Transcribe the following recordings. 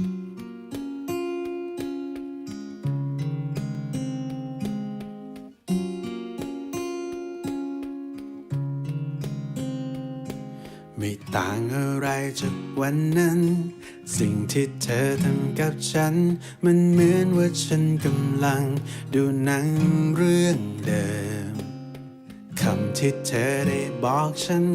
ไม่ต่างอะไรจากวันนั้น สิ่งที่เธอทำกับฉัน มันเหมือนว่าฉันกำลัง ดูหนังเรื่องเดิมำที่เธอได้บอกฉัน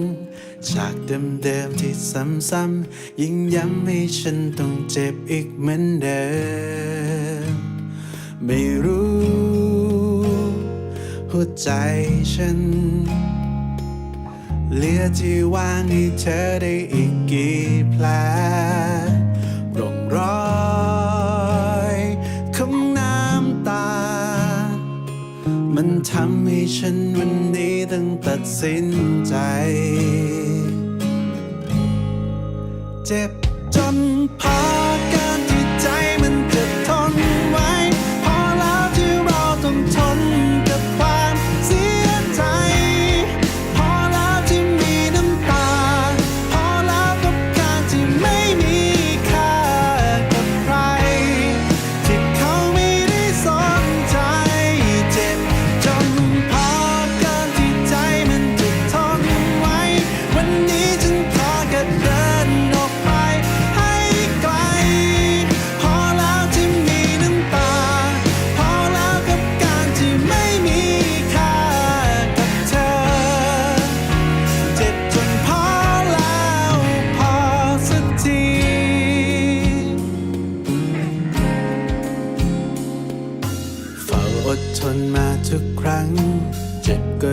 จากเดิมๆที่ซ้ำๆยิ่งย้ำให้ฉันต้องเจ็บอีกเหมือนเดิม ไม่รู้ หัวใจฉัน เหลือที่ว่างให้เธอได้อีกกี่ ทำให้ฉันวันนี้ต้องตัดสินใจ เจ็บจนพา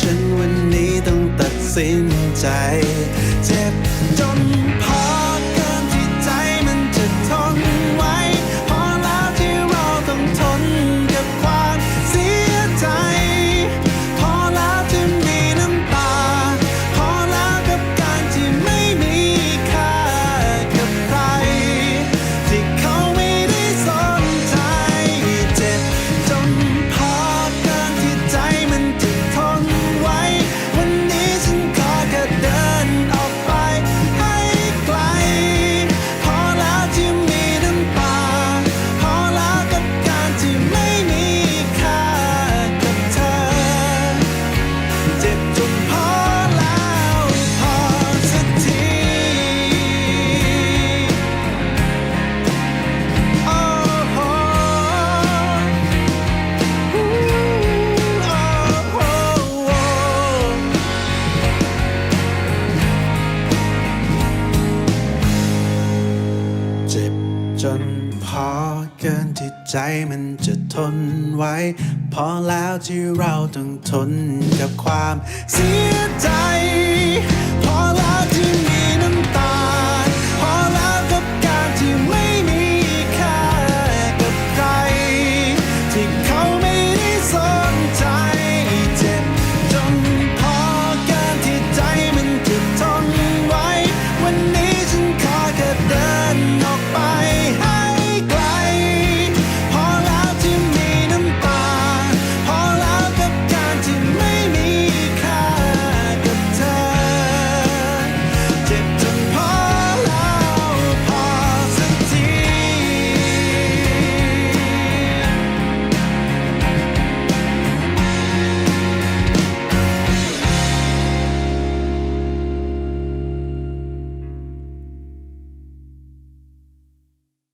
ฉันวันนี้ต้องตัดสินใจเจ็ จนพอเกินที่ใจมันจะทนไว้ พอแล้วที่เราต้องทนกับความเสียใจ